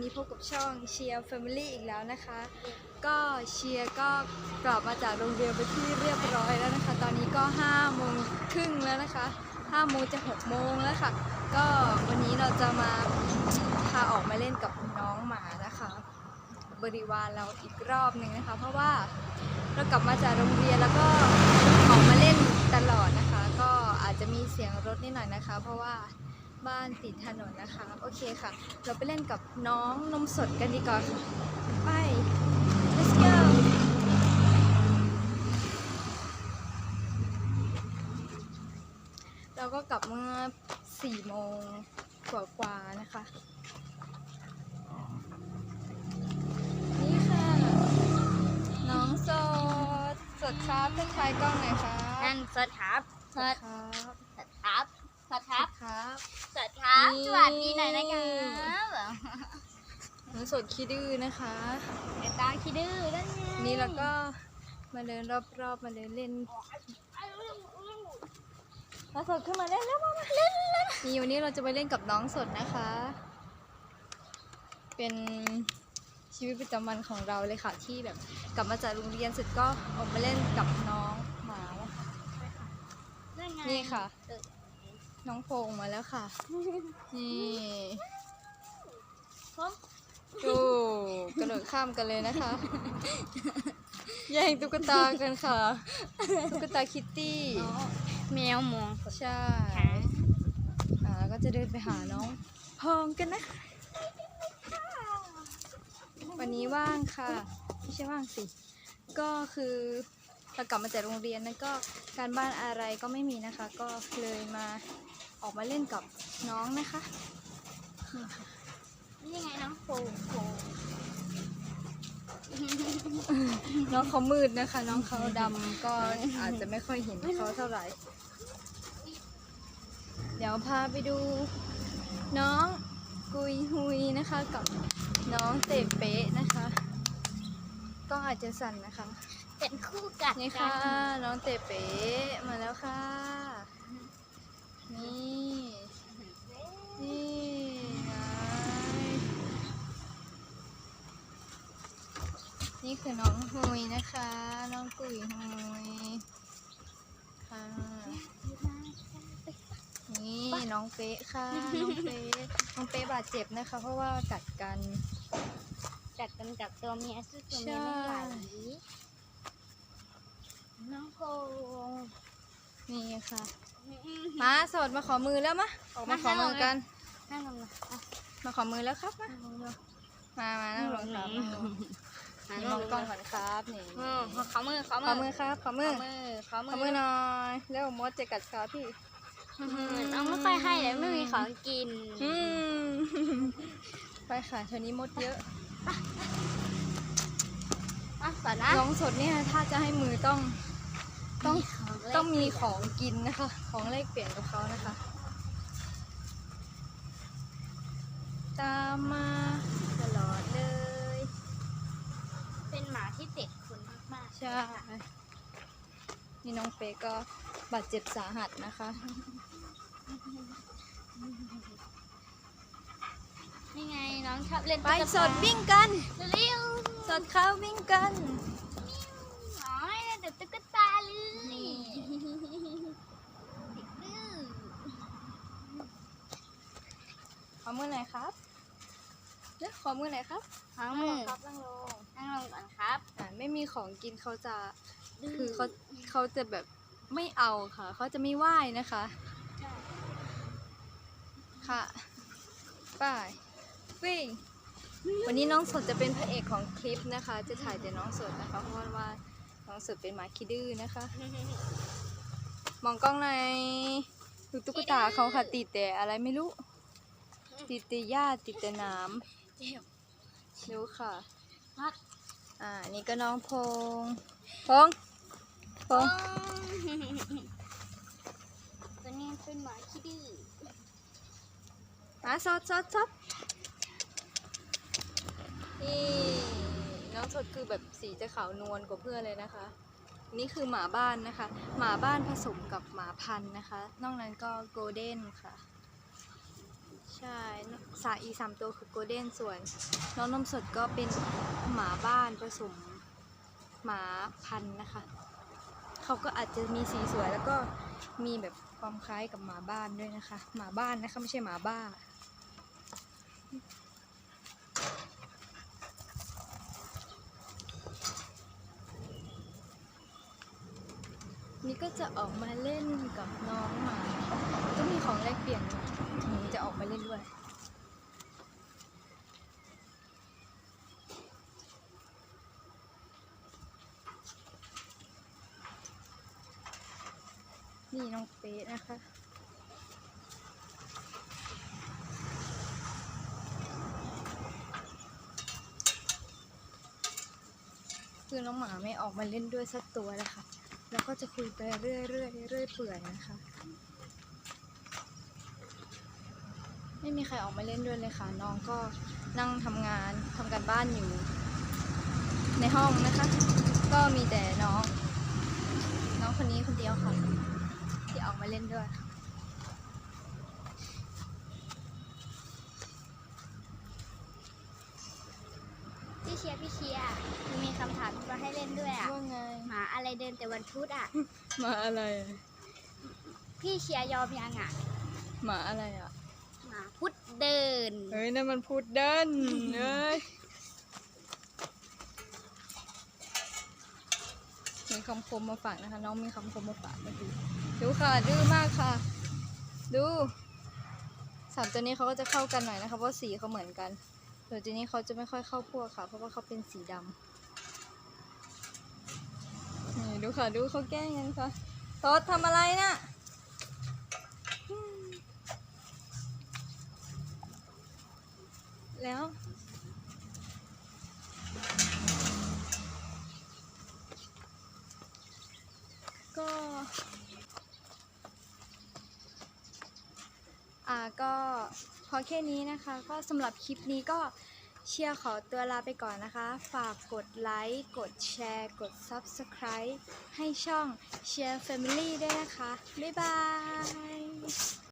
วันนี้พบกับช่องเชียร์แฟมิลี่อีกแล้วนะคะ ก็เชียร์ก็กลับมาจากโรงเรียนไปที่เรียบร้อยแล้วนะคะ ตอนนี้ก็5โมงครึ่งแล้วนะคะ5โมงจะ6โมงแล้วค่ะ ก็วันนี้เราจะมาพาออกมาเล่นกับน้องหมานะคะ บริวารเราอีกรอบหนึ่งนะคะ เพราะว่าเรากลับมาจากโรงเรียนแล้วก็ออกมาเล่นตลอดนะคะ ก็อาจจะมีเสียงรถนิดหน่อยนะคะ เพราะว่า บ้านติดถนนนะคะ โอเคค่ะ เราไปเล่นกับน้องนมสดกันดีกว่าค่ะ ไป let's go เราก็กลับเมื่อ4โมงกว่าๆนะคะนี่ค่ะ น้องสด สดครับเพื่อนชายกล้องหน่อยครับนั่นสดครับสสดดครับสดครับสดครับ ครับ สดครับ นี่ ส วัสดีหน่อยนะครับน้องสดขี้ดื้อนะคะไอ้ตาขี้ดื้อนั่นไงนี่เราก็มาเดินรอบๆมาเดินเล่นน้องสดขึ้นมาเล่นแล้วมามาเล่นเล่นนี่วันนี้เราจะไปเล่นกับน้องสดนะคะ เป็นชีวิตประจำวันของเราเลยค่ะที่แบบกลับมาจากโรงเรียนเสร็จก็ออกมาเล่นกับน้องหมานะคะ นั่นไงนี่ค่ะเออน้องโพงมาแล้วค่ะ นี่ผมโอ้กระโดดข้ามกันเลยนะคะ แย่งตุ๊กตากันค่ะ ตุ๊กตาคิตตี้ แมวมองสดใช่ค่ะอ่าแล้วก็จะเดินไปหาน้องพองกันนะคะวันนี้ว่างค่ะ ไม่ใช่ว่างสิ ก็คือ เรากลับมาจากโรงเรียนนั้นก็การบ้านอะไรก็ไม่มีนะคะ ก็เลยมาออกมาเล่นกับน้องนะคะนี่ค่ะนี่ยังไงน้องโฟงโฟงน้องเขามืดนะคะ น้องเขาดำก็อาจจะไม่ค่อยเห็นเขาเท่าไหร่ เดี๋ยวพาไปดู น้องกุยฮุยนะคะกับน้องเตเป๊ะนะคะ ก็อาจจะสั่นนะคะเป็นคู่ กัดนี่กัค่ะนน้องเตเป๊ะมาแล้วค่ะ นี่ นี่ไงนี่คือน้องฮุยนะคะ น้องกุยฮุยค่ะนี่น้องเป๊ะค่ะ น้องเป๊ะน้องเป๊ะบาดเจ็บนะคะ เพราะว่ากัดกัน กัดกันกับตัวเมียซึ่งตัวเมียไม่ไหวใช่ น้องโฟงนี่ค่ะมาสดมาขอมือแล้วมะออกมาขอมือกัน นั่งลงมาอะมาขอมือแล้วครับมานั่งลงมามามานั่งลงครับนั่งลงนี่มองกล้องก่อนครับนี่เออขอมือขอขอมือครับขอมือขอมือขอขอมือหน่อยแล้วมดจะกัดขาพี่ น้องไม่ค่อยให้เลยไม่มีของกิน อืม ไปค่ะเท่านี้มดเยอะอะสอนนะน้องสดเนี่ยถ้าจะให้มือต้อง ต้องของเล่นต้องมีของกินนะคะ ของแลกเปลี่ยนกับเขานะคะ ตามมาตลอดเลย เป็นหมาที่ติดคุณมากๆใช่นี่น้องเป๊กก็บาดเจ็บสาหัสนะคะ นี่ไงน้องชอบเล่นไปตุ๊กตาสดวิ่งกันเร็วสดเข้าวิ่งกัน ๆอ๋อเด็กตุ๊กตาเลยเด็กดื้อ ข อมือหน่อยครับเดี๋ยวขอมือหน่อยครับทั้งมือครับนั่งลงนั่งลงก่อนครับอ่าไม่มีของกินเขาจะดื้คือเขาเขาจะแบบไม่เอาค่ะ เขาจะไม่ไหว้นะคะ ค่ะไป้ายวิ่งวันนี้น้องสดจะเป็นพระเอกของคลิปนะคะ จะถ่ายแต่น้องสดนะคะ เพราะว่าน้องสดเป็นหมาคิดดื้อนะคะ มองกล้องหน่อยดูตุ๊กตาเขาค่ะติดแต่อะไรไม่รู้ ติดแต่หญ้าติดแต่น้เจ็บำดูค่ะ พักอ่า นี่ก็น้องพงพงพงตัวนี้เป็นหมาขี้ดื้ออะสดสดสดนี่น้องสดคือแบบสีจะขาวนวลกว่าเพื่อนเลยนะคะ นี่คือหมาบ้านนะคะ หมาบ้านผสมกับหมาพันธุ์นะคะ นอกนั้นก็โกลเด้นค่ะ ใช่สาอีสามตัวคือโกลเด้นส่วน น้องนมสดก็เป็นหมาบ้านผสมหมาพันธุ์นะคะ เขาก็อาจจะมีสีสวยแล้วก็มีแบบความคล้ายกับหมาบ้านด้วยนะคะ หมาบ้านนะคะไม่ใช่หมาบ้า นี่ก็จะออกมาเล่นกับน้องหมา ก็มีของแลกเปลี่ยน จะออกมาเล่นด้วยนี่น้องเป๊ะนะคะ คือน้องหมาไม่ออกมาเล่นด้วยสักตัวเลยค่ะแล้วก็จะคุยไปเรื่อยๆเรื่อยเปื่อยนะคะ ไม่มีใครออกมาเล่นด้วยเลยค่ะ น้องก็นั่งทำงานทำการบ้านอยู่ ในห้องนะคะ ก็มีแต่น้อง น้องคนนี้คนเดียวค่ะ ที่ออกมาเล่นด้วยพี่เชียร์พี่เชียร์มีคำถามมาให้เล่นด้วยอะว่าไงหมาอะไรเดินแต่วันพุธอะหมาอะไร พี่เชียร์ยอมยังอะหมาอะไรอะหมา พุธเดิน เฮ้ยนั่นมันพูดเดินเอ้ยมีคำคมมาฝากนะคะ น้องมีคำคมมาฝากมื่อกี้ดูค่ะดื้อมากค่ะ ดูสามตัวนี้เขาก็จะเข้ากันหน่อยนะคะเพราะสีเขาเหมือนกันส่วนตัวนี้เขาจะไม่ค่อยเข้าพวกค่ะ เพราะว่าเขาเป็นสีดำนี่ดูค่ะดูเขาแกล้งกันค่ะโต๊ดทำอะไรน่ะ แล้ว ก็ อ่าก็พอแค่นี้นะคะ ก็สำหรับคลิปนี้ก็เชียร์ขอตัวลาไปก่อนนะคะ ฝากกดไลค์ กดแชร์ กด Subscribe ให้ช่อง Share Family ด้วยนะคะ บ๊ายบาย